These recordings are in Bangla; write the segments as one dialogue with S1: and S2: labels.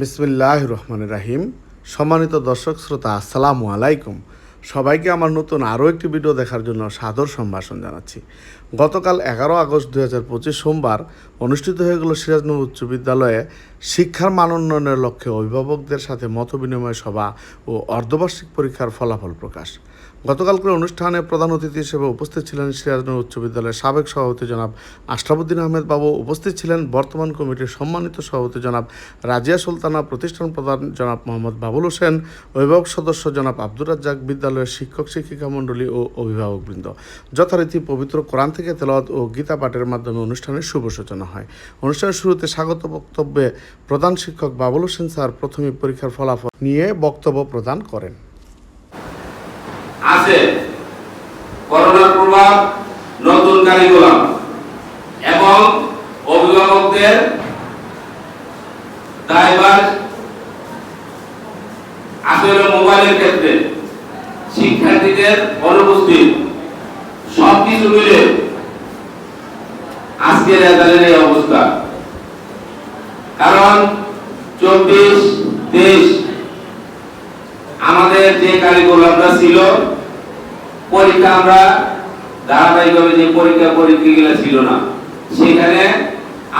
S1: বিসমিল্লাহ রহমান রাহিম। সম্মানিত দর্শক, শ্রোতা, আসসালামু আলাইকুম। সবাইকে আমার নতুন আরও একটি ভিডিও দেখার জন্য সাদর সম্ভাষণ জানাচ্ছি। গতকাল এগারো আগস্ট হাজার পঁচিশ সোমবার অনুষ্ঠিত হয়ে গেল সিরাজনগর উচ্চ বিদ্যালয়ে শিক্ষার মান উন্নয়নের লক্ষ্যে অভিভাবকদের সাথে মত বিনিময় সভা ও অর্ধবার্ষিক পরীক্ষার ফলাফল প্রকাশ। গতকালকের অনুষ্ঠানে প্রধান অতিথি হিসেবে উপস্থিত ছিলেন সিরাজনগর উচ্চ বিদ্যালয়ের সাবেক সভাপতি জনাব আশরাফুদ্দিন আহমেদ বাবু, উপস্থিত ছিলেন বর্তমান কমিটির সম্মানিত সভাপতি জনাব রাজিয়া সুলতানা, প্রতিষ্ঠান প্রধান জনাব মোহাম্মদ বাবুল হোসেন, অভিভাবক সদস্য জনাব আব্দুর রাজ্জাক, বিদ্যালয়ের শিক্ষক, শিক্ষিকা মণ্ডলী ও অভিভাবকবৃন্দ যথারীতি পবিত্র কোরআন থেকে তেলাওয়াত ও গীতা পাঠের মাধ্যমে অনুষ্ঠানের শুভ সূচনা হয়। অনুষ্ঠানের শুরুতে স্বাগত বক্তব্যে প্রধান শিক্ষক বাবুল হোসেন স্যার প্রথমে পরীক্ষার ফলাফল নিয়ে বক্তব্য প্রদান করেন।
S2: আছে। করোনার প্রভাব, নতুন কারিকুলাম। এবং অভিভাবকদের দায়ভার আসলে মোবাইলের ক্ষেত্রে। শিক্ষার্থীদের অনুপস্থিত। সব কিছু মিলে আজকের রেজাল্টের এই অবস্থা। কারণ চব্বিশ, তেইশ, আমাদের যে কারিকুলামটা ছিল পরীক্ষা আমরা ধারাবাহিকভাবে যে পরীক্ষা পরীক্ষাগুলো ছিল না, সেখানে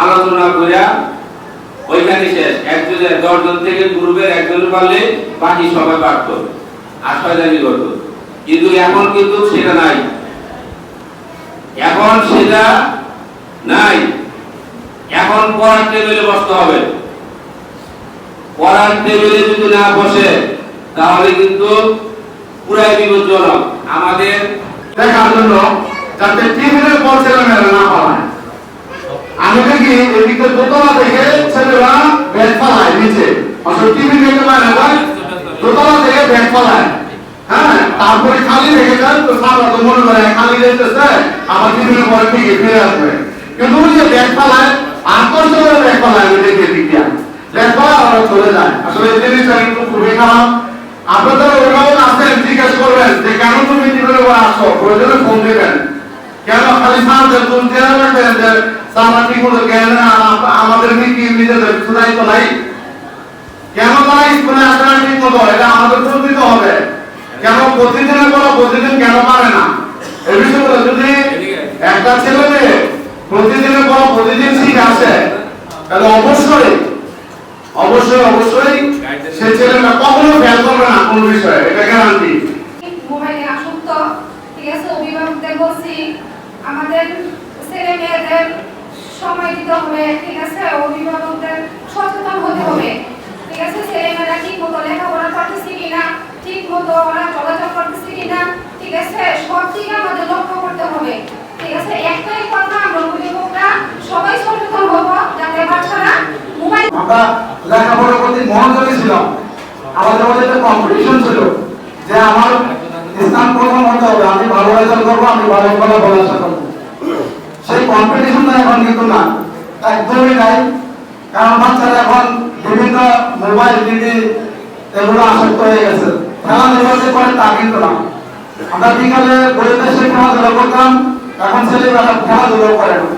S2: আলোচনা করে ওইখানে শেষ। একজনের দশজন থেকে গ্রুপের একজন পারলে বাকি সবাই পারত শয়তানি করত। কিন্তু এখন কিন্তু সেটা নাই। এখন সেটা নাই। এখন পড়ার টেবিলে বসতে হবে। পড়ার টেবিলে যদি না বসে, তাহলে কিন্তু পুরাই বিপজ্জনক। আমাদের
S3: দেখার জন্য যাতে টিভির পর না পালায়। আমি দেখি এদিকে দোতলা থেকে ছেলেরা ব্যাগ পালায় নিচে। অথচ টিভি দেখতে পায় না দোতলা থেকে ব্যাগ পালায় হ্যাঁ তারপরে খালি রেখে যান তো সারা তো মনে করে খালি রেখেছে আবার টিভির পরে ফিরে ফিরে আসবে। কিন্তু ওই যে ব্যাগ পালায় আকর্ষণের ব্যাগ পালায় আমি দেখি এদিকে ব্যাগ চলে যায়। আসলে এই জিনিসটা কিন্তু খুবই খারাপ। আপনাদের অভিভাবক আছেন করবেন? যে কেন তুমি উপর আসো প্রয়োজনে ফোন দিবেন। কেন? খালি সাহায্য তুমি জেনে রাখবেন যে ঠিক জ্ঞান আমাদের কি নিজেদের শুনাই তো নাই? কেন তারা স্কুলে আসে না এটা আমাদের চিন্তিত হবে। কেন প্রতিদিনের পর প্রতিদিন কেন পারে না? এই বিষয়গুলো যদি একটা ছেলে মেয়ে প্রতিদিনের পর প্রতিদিন ঠিক আসে, তাহলে অবশ্যই অবশ্যই অবশ্যই সে ছেলেটা কখনো ফেল করবে না কোনো বিষয়ে, এটা গ্যারান্টি
S4: মোবাইলে আসক্ত ঠিক আছে অভিভাবকদের বলছি, আমাদের ছেলে মেয়েদের সময় দিতে হবে, ঠিক আছে? অভিভাবকদের সচেতন হতে হবে। ঠিক আছে? ছেলে মেয়েরা ঠিক মতো লেখাপড়া করতেছে কিনা ঠিক মতো ওরা চলাচল করতেছে কিনা, ঠিক আছে? সব দিকে আমাদের লক্ষ্য করতে হবে। ঠিক আছে? একটাই কথা আমরা অভিভাবকরা সবাই সচেতন হব যাতে বাচ্চারা
S3: আমরা লেখাপড়ার প্রতি মনোযোগী ছিলাম আমাদের মধ্যে একটা কম্পিটিশন ছিল যে আমার স্থান প্রথম হতে হবে, আমি ভালো রেজাল্ট করব, আমি ভালো ভালো বলাশা করব। সেই কম্পিটিশনটা এখন কিন্তু না, একদমই নাই, কারণ বাচ্চারা এখন বিভিন্ন মোবাইল টিভি এগুলো আসক্ত হয়ে গেছে। খেলাধুলা যে করে তা কিন্তু না। আমরা বিকালে পরিবেশে খেলাধুলা করতাম, এখন ছেলেমেয়েরা খেলাধুলো করে না।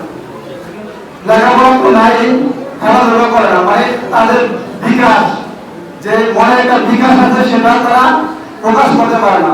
S3: লেখাপড়া নাই খেলাধুলা করে না। মানে তাদের বিকাশ, যে মনে একটা বিকাশ আছে, সেটা তারা প্রকাশ করতে পারে না।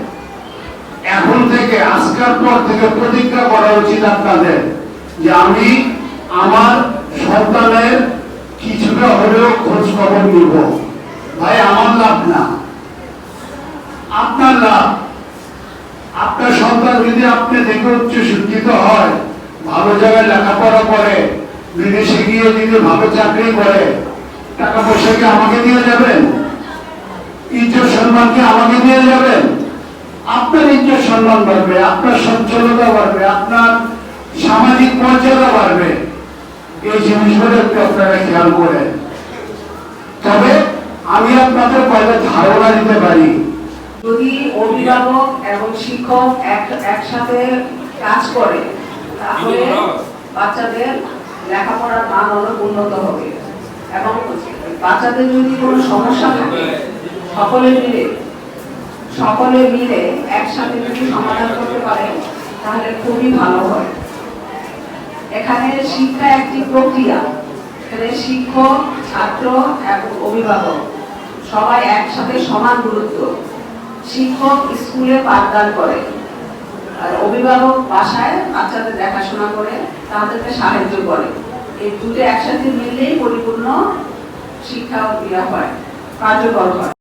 S3: থেকে, আজকের পর থেকে প্রতিজ্ঞা করা উচিত আপনাদের যে আমি আমার সন্তানের কিছুটা হলেও খোঁজ খবর নিব। ভাই, আমার লাভ না। আপনার লাভ। আপনার সন্তান যদি আপনি থেকে উচ্চ শিক্ষিত হয়, ভালো জায়গায় লেখাপড়া করে, বিদেশে গিয়ে যদি ভালো চাকরি করে, টাকা পয়সা কি আমাকে দিয়ে যাবেন? ইজ্জত সম্মান কি আমাকে দিয়ে যাবেন? আপনার ইজ্জত সম্মান বাড়বে, আপনার সচ্ছলতা বাড়বে, আপনার সামাজিক মর্যাদা বাড়বে। এই জিনিসগুলো একটু আপনারা খেয়াল করেন। তবে আমি আপনাদের কয়েকটা ধারণা দিতে পারি।
S5: যদি অভিভাবক এবং শিক্ষক এক- একসাথে কাজ করে, তাহলে বাচ্চাদের লেখাপড়ার মান অনেক উন্নত হবে। এবং বাচ্চাদের যদি কোনো সমস্যা থাকে, সকলে মিলে সকলে মিলে একসাথে যদি সমাধান করতে পারে তাহলে খুবই ভালো হয়। এখানে শিক্ষা একটি প্রক্রিয়া, এখানে শিক্ষক, ছাত্র এবং অভিভাবক সবাই একসাথে সমান গুরুত্ব শিক্ষক স্কুলে পাঠদান করে, আর অভিভাবক বাসায় বাচ্চাদের দেখাশোনা করে, তাদেরকে সাহায্য করে। এই দুটো একসাথে মিললেই পরিপূর্ণ শিক্ষা দেওয়া হয়, কার্যকর হয়।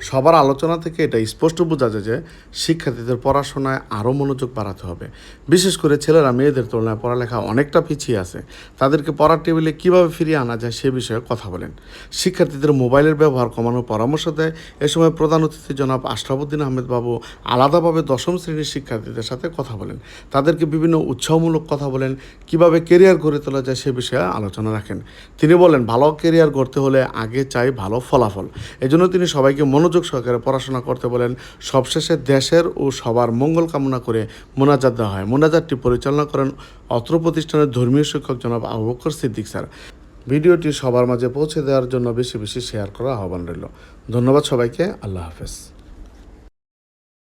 S1: সবার আলোচনা থেকে এটা স্পষ্ট বোঝা যায় যে শিক্ষার্থীদের পড়াশোনায় আরও মনোযোগ বাড়াতে হবে। বিশেষ করে ছেলেরা মেয়েদের তুলনায় পড়ালেখা অনেকটা পিছিয়ে আছে। তাদেরকে পড়ার টেবিলে কীভাবে ফিরিয়ে আনা যায় সে বিষয়ে কথা বলেন। শিক্ষার্থীদের মোবাইলের ব্যবহার কমানোর পরামর্শ দেয়। এ সময় প্রধান অতিথি জনাব আশরাফুদ্দিন আহমেদ বাবু আলাদাভাবে দশম শ্রেণির শিক্ষার্থীদের সাথে কথা বলেন। তাদেরকে বিভিন্ন উৎসাহমূলক কথা বলেন, কীভাবে কেরিয়ার গড়ে তোলা যায় সে বিষয়ে আলোচনা রাখেন। তিনি বলেন, ভালো কেরিয়ার গড়তে হলে আগে চাই ভালো ফলাফল। এজন্য তিনি সবাইকে মনোযোগ সহকারে পড়াশোনা করতে বলেন, সবশেষে দেশের ও সবার মঙ্গল কামনা করে মোনাজাত দেওয়া হয়। মোনাজাতটি পরিচালনা করেন অত্র প্রতিষ্ঠানের ধর্মীয় শিক্ষক জনাব আবু বকর সিদ্দিক স্যার। ভিডিওটি সবার মাঝে পৌঁছে দেওয়ার জন্য বেশি বেশি শেয়ার করা আহ্বান রইল। ধন্যবাদ সবাইকে। আল্লাহ হাফেজ।